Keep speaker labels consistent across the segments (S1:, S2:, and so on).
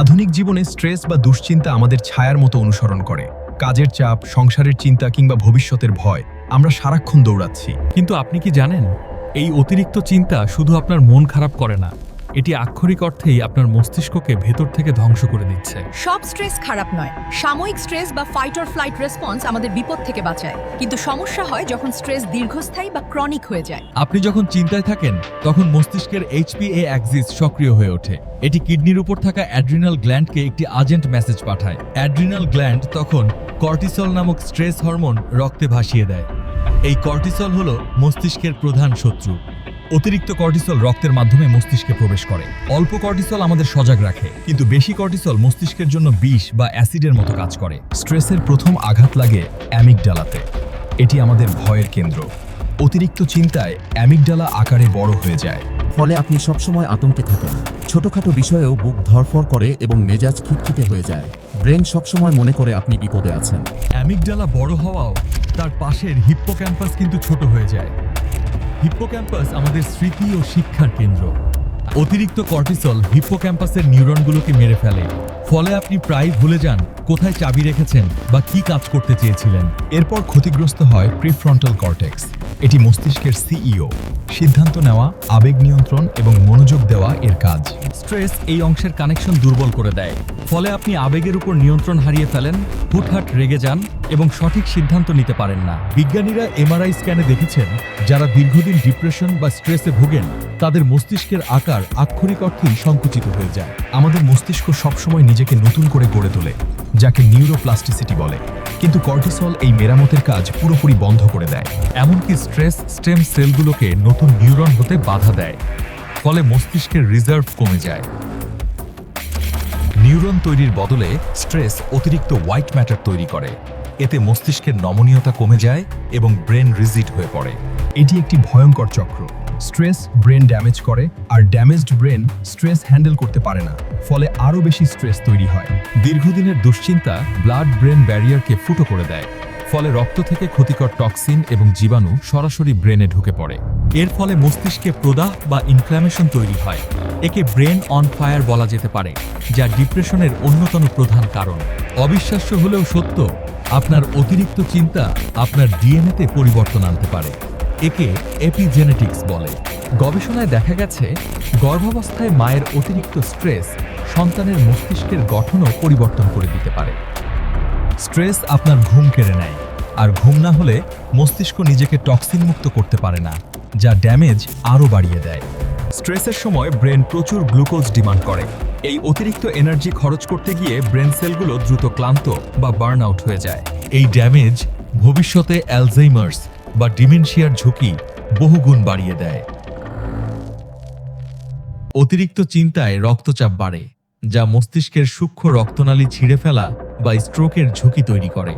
S1: আধুনিক জীবনে স্ট্রেস বা দুশ্চিন্তা আমাদের ছায়ার মতো অনুসরণ করে। কাজের চাপ, সংসারের চিন্তা কিংবা ভবিষ্যতের ভয়, আমরা সারাক্ষণ দৌড়াচ্ছি।
S2: কিন্তু আপনি কি জানেন? এই অতিরিক্ত চিন্তা শুধু আপনার মন খারাপ করে না। এটি আক্ষরিক অর্থেই আপনার মস্তিষ্ককে ভেতর থেকে ধ্বংস করে দিচ্ছে।
S3: সব স্ট্রেস খারাপ নয়। সাময়িক স্ট্রেস বা ফাইট অর ফ্লাইট রেসপন্স আমাদের বিপদ থেকে বাঁচায়। কিন্তু সমস্যা হয় যখন স্ট্রেস দীর্ঘস্থায়ী বা ক্রনিক হয়ে যায়।
S2: আপনি যখন চিন্তায় থাকেন তখন মস্তিষ্কের এইচপিএ অ্যাক্সিস সক্রিয় হয়ে ওঠে। এটি কিডনির উপর থাকা অ্যাড্রিনাল গ্ল্যান্ডকে একটি আজেন্ট মেসেজ পাঠায়। অ্যাড্রিনাল গ্ল্যান্ড তখন কর্টিসল নামক স্ট্রেস হরমোন রক্তে ভাসিয়ে দেয়। এই কর্টিসল হলো মস্তিষ্কের প্রধান শত্রু। অতিরিক্ত কর্টিসল রক্তের মাধ্যমে মস্তিষ্কে প্রবেশ করে। অল্প কর্টিসল আমাদের সজাগ রাখে কিন্তু বেশি কর্টিসল মস্তিষ্কের জন্য বিষ বা অ্যাসিডের মতো কাজ করে।
S1: স্ট্রেসের প্রথম আঘাত লাগে অ্যামিকডালাতে এটি আমাদের ভয়ের কেন্দ্র। অতিরিক্ত চিন্তায় অ্যামিকডালা আকারে বড় হয়ে যায়।
S4: ফলে আপনি সবসময় আতঙ্কে থাকেন। ছোটখাটো বিষয়েও বুক ধরফর করে এবং মেজাজ খিটখিটে হয়ে যায়। ব্রেন সবসময় মনে করে আপনি বিপদে আছেন।
S2: অ্যামিগডালা বড় হওয়াও তার পাশের হিপ্পোক্যাম্পাস কিন্তু ছোট হয়ে যায়। হিপ্পোক্যাম্পাস আমাদের স্মৃতি ও শিক্ষার কেন্দ্র। অতিরিক্ত কর্টিসল হিপ্পোক্যাম্পাসের নিউরনগুলোকে মেরে ফেলে। ফলে আপনি প্রায় ভুলে যান কোথায় চাবি রেখেছেন বা কি কাজ করতে চেয়েছিলেন।
S1: এরপর ক্ষতিগ্রস্ত হয় প্রিফ্রন্টাল কর্টেক্স, এটি মস্তিষ্কের সিইও। সিদ্ধান্ত নেওয়া, আবেগ নিয়ন্ত্রণ এবং মনোযোগ দেওয়া এর কাজ।
S2: স্ট্রেস এই অংশের কানেকশন দুর্বল করে দেয়। ফলে আপনি আবেগের উপর নিয়ন্ত্রণ হারিয়ে ফেলেন, হুটহাট রেগে যান এবং সঠিক সিদ্ধান্ত নিতে পারেন না। বিজ্ঞানীরা এমআরআই স্ক্যানে দেখেছেন, যারা দীর্ঘদিন ডিপ্রেশন বা স্ট্রেসে ভোগেন, তাদের মস্তিষ্কের আকার আক্ষরিক অর্থেই সংকুচিত হয়ে যায়।
S1: আমাদের মস্তিষ্ক সবসময় নিজেকে নতুন করে গড়ে তোলে, যাকে নিউরোপ্লাস্টিসিটি বলে। কিন্তু কর্টিসল এই মেরামতের কাজ পুরোপুরি বন্ধ করে দেয়।
S2: এমনকি স্ট্রেস স্টেম সেলগুলোকে নতুন নিউরন হতে বাধা দেয়। ফলে মস্তিষ্কের রিজার্ভ কমে যায়। নিউরন তৈরির বদলে স্ট্রেস অতিরিক্ত হোয়াইট ম্যাটার তৈরি করে। এতে মস্তিষ্কের নমনীয়তা কমে যায় এবং ব্রেন রিজিড হয়ে পড়ে।
S1: এটি একটি ভয়ঙ্কর চক্র। স্ট্রেস ব্রেন ড্যামেজ করে আর ড্যামেজড ব্রেন স্ট্রেস হ্যান্ডেল করতে পারে না, ফলে আরও বেশি স্ট্রেস তৈরি হয়।
S2: দীর্ঘদিনের দুশ্চিন্তা ব্লাড ব্রেন ব্যারিয়ারকে ফুটো করে দেয়, ফলে রক্ত থেকে ক্ষতিকর টক্সিন এবং জীবাণু সরাসরি ব্রেনে ঢুকে পড়ে। এর ফলে মস্তিষ্কে প্রদাহ বা ইনফ্ল্যামেশন তৈরি হয়। একে ব্রেন অন ফায়ার বলা যেতে পারে, যা ডিপ্রেশনের অন্যতম প্রধান কারণ। অবিশ্বাস্য হলেও সত্য আপনার অতিরিক্ত চিন্তা আপনার ডিএনএতে পরিবর্তন আনতে পারে। একে এপিজেনেটিক্স বলে। গবেষণায় দেখা গেছে, গর্ভাবস্থায় মায়ের অতিরিক্ত স্ট্রেস সন্তানের মস্তিষ্কের গঠনও পরিবর্তন করে দিতে পারে। স্ট্রেস আপনার ঘুম কেড়ে নেয়, আর ঘুম না হলে মস্তিষ্ক নিজেকে টক্সিন মুক্ত করতে পারে না, যা ড্যামেজ আরও বাড়িয়ে দেয়। স্ট্রেসের সময় ব্রেন প্রচুর গ্লুকোজ ডিমান্ড করে। এই অতিরিক্ত এনার্জি খরচ করতে গিয়ে ব্রেন সেলগুলো দ্রুত ক্লান্ত বা বার্ন আউট হয়ে যায়। এই ড্যামেজ ভবিষ্যতে অ্যালজাইমার্স বা ডিমেনশিয়ার ঝুঁকি বহুগুণ বাড়িয়ে দেয়। অতিরিক্ত চিন্তায় রক্তচাপ বাড়ে, যা মস্তিষ্কের সূক্ষ্ম রক্তনালী ছিঁড়ে ফেলা বা স্ট্রোকের ঝুঁকি তৈরি করে।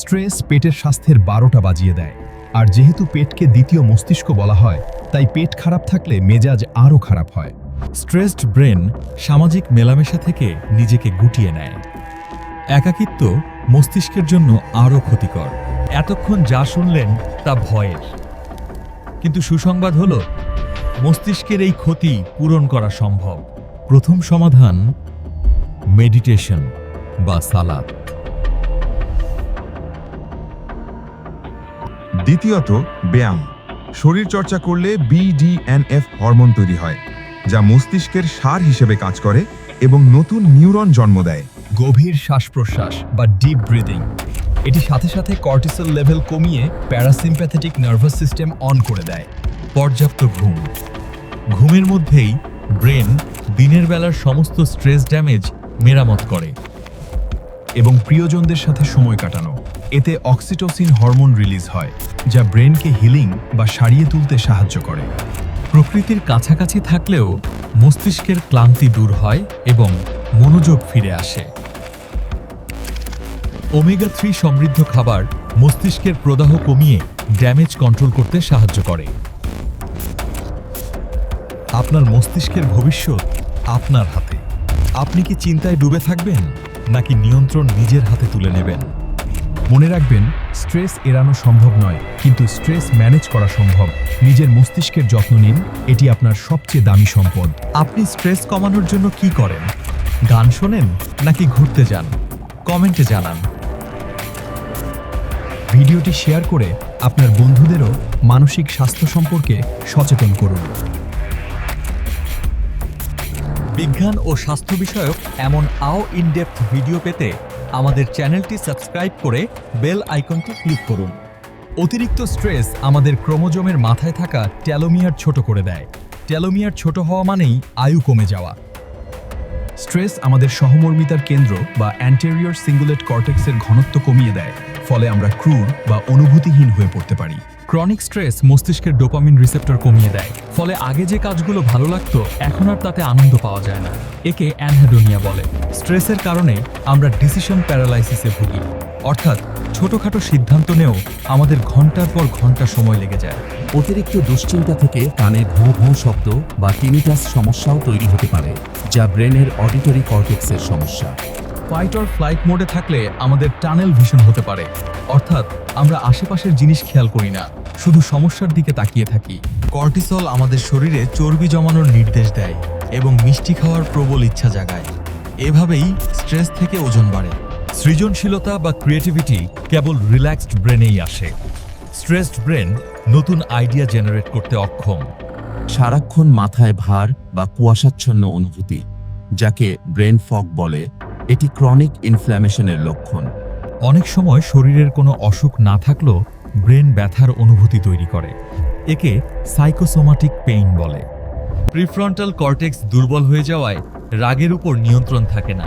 S1: স্ট্রেস পেটের স্বাস্থ্যের বারোটা বাজিয়ে দেয়, আর যেহেতু পেটকে দ্বিতীয় মস্তিষ্ক বলা হয় তাই পেট খারাপ থাকলে মেজাজ আরও খারাপ হয়।
S2: স্ট্রেসড ব্রেন সামাজিক মেলামেশা থেকে নিজেকে গুটিয়ে নেয়। একাকিত্ব মস্তিষ্কের জন্য আরও ক্ষতিকর। এতক্ষণ যা শুনলেন তা ভয়ের। কিন্তু সুসংবাদ হল, মস্তিষ্কের এই ক্ষতি পূরণ করা সম্ভব। প্রথম সমাধান মেডিটেশন বা সালাদ।
S5: দ্বিতীয়ত, ব্যায়াম। শরীর চর্চা করলে বিডিএনএফ হরমোন তৈরি হয়, যা মস্তিষ্কের সার হিসেবে কাজ করে এবং নতুন নিউরন জন্ম দেয়।
S1: গভীর শ্বাস প্রশ্বাস বা ডিপ ব্রিদিং এটি সাথে সাথে কর্টিসল লেভেল কমিয়ে প্যারাসিম্প্যাথেটিক নার্ভাস সিস্টেম অন করে দেয়।
S2: পর্যাপ্ত ঘুম। ঘুমের মধ্যেই ব্রেন দিনের বেলার সমস্ত স্ট্রেস ড্যামেজ মেরামত করে
S1: এবং প্রিয়জনদের সাথে সময় কাটানো। এতে অক্সিটোসিন হরমোন রিলিজ হয়, যা ব্রেনকে হিলিং বা সারিয়ে তুলতে সাহায্য করে।
S2: প্রকৃতির কাছাকাছি থাকলেও মস্তিষ্কের ক্লান্তি দূর হয় এবং মনোযোগ ফিরে আসে। ওমেগা থ্রি সমৃদ্ধ খাবার মস্তিষ্কের প্রদাহ কমিয়ে ড্যামেজ কন্ট্রোল করতে সাহায্য করে।
S1: আপনার মস্তিষ্কের ভবিষ্যৎ আপনার হাতে। আপনি কি চিন্তায় ডুবে থাকবেন, নাকি নিয়ন্ত্রণ নিজের হাতে তুলে নেবেন? মনে রাখবেন স্ট্রেস এড়ানো সম্ভব নয়, কিন্তু স্ট্রেস ম্যানেজ করা সম্ভব। নিজের মস্তিষ্কের যত্ন নিন, এটি আপনার সবচেয়ে দামি সম্পদ।
S2: আপনি স্ট্রেস কমানোর জন্য কি করেন? গান শোনেন নাকি ঘুরতে যান? কমেন্টে জানান।
S1: ভিডিওটি শেয়ার করে আপনার বন্ধুদেরও মানসিক স্বাস্থ্য সম্পর্কে সচেতন করুন।
S2: বিজ্ঞান ও স্বাস্থ্য বিষয়ক এমন আও ইনডেপথ ভিডিও পেতে আমাদের চ্যানেলটি সাবস্ক্রাইব করে বেল আইকনটি ক্লিক করুন।
S1: অতিরিক্ত স্ট্রেস আমাদের ক্রোমোজোমের মাথায় থাকা ট্যালোমিয়ার ছোট করে দেয়। ট্যালোমিয়ার ছোট হওয়া মানেই আয়ু কমে যাওয়া। স্ট্রেস আমাদের সহমর্মিতার কেন্দ্র বা অ্যান্টেরিয়র সিঙ্গুলেট কর্টেক্সের ঘনত্ব কমিয়ে দেয়। ফলে আমরা ক্রূর বা অনুভূতিহীন হয়ে পড়তে পারি।
S2: ক্রনিক স্ট্রেস মস্তিষ্কের ডোপামিন রিসেপ্টর কমিয়ে দেয়। ফলে আগে যে কাজগুলো ভালো লাগতো এখন আর তাতে আনন্দ পাওয়া যায় না। একে অ্যানহেডোনিয়া বলে। স্ট্রেসের কারণে আমরা ডিসিশন প্যারালাইসিসে ভুগি। অর্থাৎ ছোটখাটো সিদ্ধান্ত নেও আমাদের ঘণ্টার পর ঘণ্টা সময় লেগে যায়।
S4: অতিরিক্ত দুশ্চিন্তা থেকে কানে ভোঁ ভোঁ শব্দ বা টিনিটাস সমস্যাও তৈরি হতে পারে যা ব্রেনের অডিটরি কর্টেক্সের সমস্যা।
S1: ফাইট অর ফ্লাইট মোডে থাকলে আমাদের টানেল ভিশন হতে পারে। অর্থাৎ আমরা আশেপাশের জিনিস খেয়াল করি না। শুধু সমস্যার দিকে তাকিয়ে থাকি।
S2: কর্টিসল আমাদের শরীরে চর্বি জমানোর নির্দেশ দেয় এবং মিষ্টি খাওয়ার প্রবল ইচ্ছা জাগায়। এভাবেই স্ট্রেস থেকে ওজন বাড়ে। সৃজনশীলতা বা ক্রিয়েটিভিটি কেবল রিল্যাক্সড ব্রেনেই আসে। স্ট্রেসড ব্রেন নতুন আইডিয়া জেনারেট করতে অক্ষম।
S4: সারাক্ষণ মাথায় ভার বা কুয়াশাচ্ছন্ন অনুভূতি যাকে ব্রেন ফগ বলে এটি ক্রনিক ইনফ্ল্যামেশনের লক্ষণ।
S2: অনেক সময় শরীরের কোনো অসুখ না থাকলেও ব্রেন ব্যথার অনুভূতি তৈরি করে, একে সাইকোসোমাটিক পেইন বলে। প্রিফ্রন্টাল কর্টেক্স দুর্বল হয়ে যাওয়ায় রাগের উপর নিয়ন্ত্রণ থাকে না।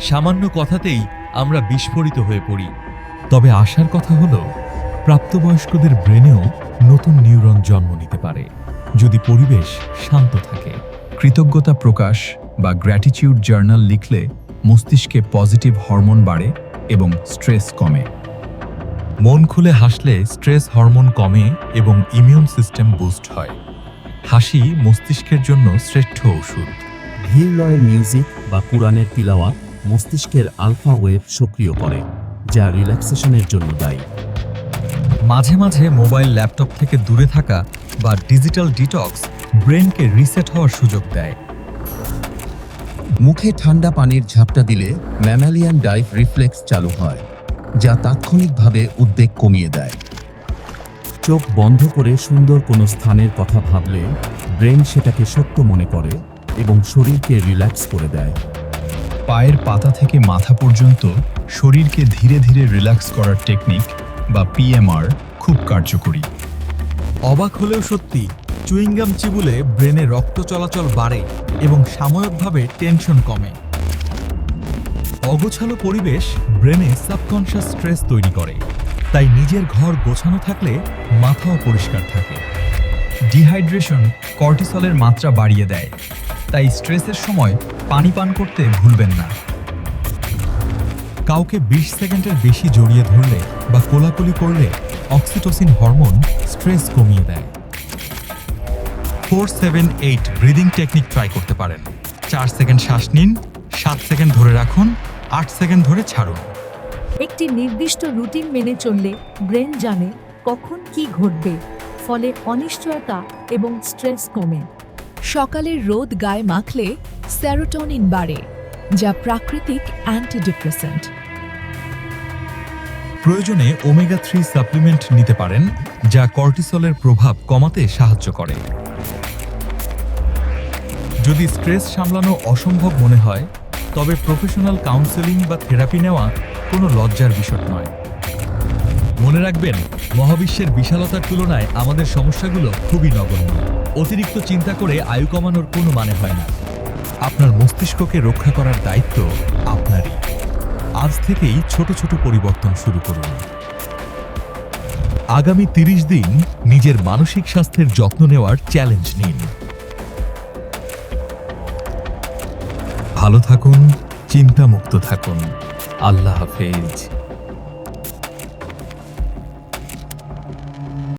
S2: সামান্য কথাতেই আমরা বিস্ফোরিত হয়ে পড়ি। তবে আশার কথা হলো, প্রাপ্তবয়স্কদের ব্রেনেও নতুন নিউরন জন্ম নিতে পারে, যদি পরিবেশ শান্ত থাকে।
S1: কৃতজ্ঞতা প্রকাশ বা গ্র্যাটিটিউড জার্নাল লিখলে মস্তিষ্কে পজিটিভ হরমোন বাড়ে এবং স্ট্রেস কমে।
S2: মন খুলে হাসলে স্ট্রেস হরমোন কমে এবং ইমিউন সিস্টেম বুস্ট হয়। হাসি মস্তিষ্কের জন্য শ্রেষ্ঠ ওষুধ।
S4: ধীর লয়ের মিউজিক বা কোরআনের তিলাওয়া মস্তিষ্কের আলফা ওয়েভ সক্রিয় করে যা রিল্যাক্সেশনের জন্য দায়ী।
S2: মাঝে মাঝে মোবাইল ল্যাপটপ থেকে দূরে থাকা বা ডিজিটাল ডিটক্স ব্রেনকে রিসেট হওয়ার সুযোগ দেয়।
S4: মুখে ঠান্ডা পানির ঝাপটা দিলে ম্যামালিয়ান ডাইভ রিফ্লেক্স চালু হয়। যা তাৎক্ষণিকভাবে উদ্বেগ কমিয়ে দেয়। চোখ বন্ধ করে সুন্দর কোনো স্থানের কথা ভাবলে ব্রেন সেটাকে সত্য মনে করে এবং শরীরকে রিল্যাক্স করে দেয়।
S1: পায়ের পাতা থেকে মাথা পর্যন্ত শরীরকে ধীরে ধীরে রিল্যাক্স করার টেকনিক বা পিএমআর খুব কার্যকরী।
S2: অবাক হলেও সত্যি, চুইংগাম চিবুলে ব্রেনে রক্ত চলাচল বাড়ে এবং সাময়িকভাবে টেনশন কমে। অগোছালো পরিবেশ ব্রেনে সাবকনশাস স্ট্রেস তৈরি করে। তাই নিজের ঘর গোছানো থাকলে মাথাও পরিষ্কার থাকে।
S1: ডিহাইড্রেশন কর্টিসলের মাত্রা বাড়িয়ে দেয়। তাই স্ট্রেসের সময় পানি পান করতে ভুলবেন না।
S2: কাউকে ২০ সেকেন্ডের বেশি জড়িয়ে ধরলে বা কোলাকুলি করলে অক্সিটোসিন হরমোন স্ট্রেস কমিয়ে দেয়। Four seven eight breathing technique try করতে পারেন। চার সেকেন্ড শ্বাস নিন, সাত সেকেন্ড ধরে রাখুন আট সেকেন্ড ধরে ছাড়ুন।
S6: একটি নির্দিষ্ট রুটিন মেনে চললে ব্রেন জানে কখন কি ঘটবে ফলে অনিশ্চয়তা এবং স্ট্রেস কমে।
S3: সকালের রোদ গায়ে মাখলে স্যারোটোনিন বাড়ে যা প্রাকৃতিক অ্যান্টিডিপ্রেসেন্ট।
S2: প্রয়োজনে ওমেগা থ্রি সাপ্লিমেন্ট নিতে পারেন যা কর্টিসলের প্রভাব কমাতে সাহায্য করে। যদি স্ট্রেস সামলানো অসম্ভব মনে হয় তবে প্রফেশনাল কাউন্সেলিং বা থেরাপি নেওয়া কোনো লজ্জার বিষয় নয়। মনে রাখবেন, মহাবিশ্বের বিশালতার তুলনায় আমাদের সমস্যাগুলো খুবই নগণ্য। অতিরিক্ত চিন্তা করে আয়ু কমানোর কোনো মানে হয় না। আপনার মস্তিষ্ককে রক্ষা করার দায়িত্ব আপনারই। আজ থেকেই ছোট ছোট পরিবর্তন শুরু করুন। আগামী তিরিশ দিন নিজের মানসিক স্বাস্থ্যের যত্ন নেওয়ার চ্যালেঞ্জ নিন। ভালো থাকুন চিন্তামুক্ত থাকুন। আল্লাহ হাফেজ।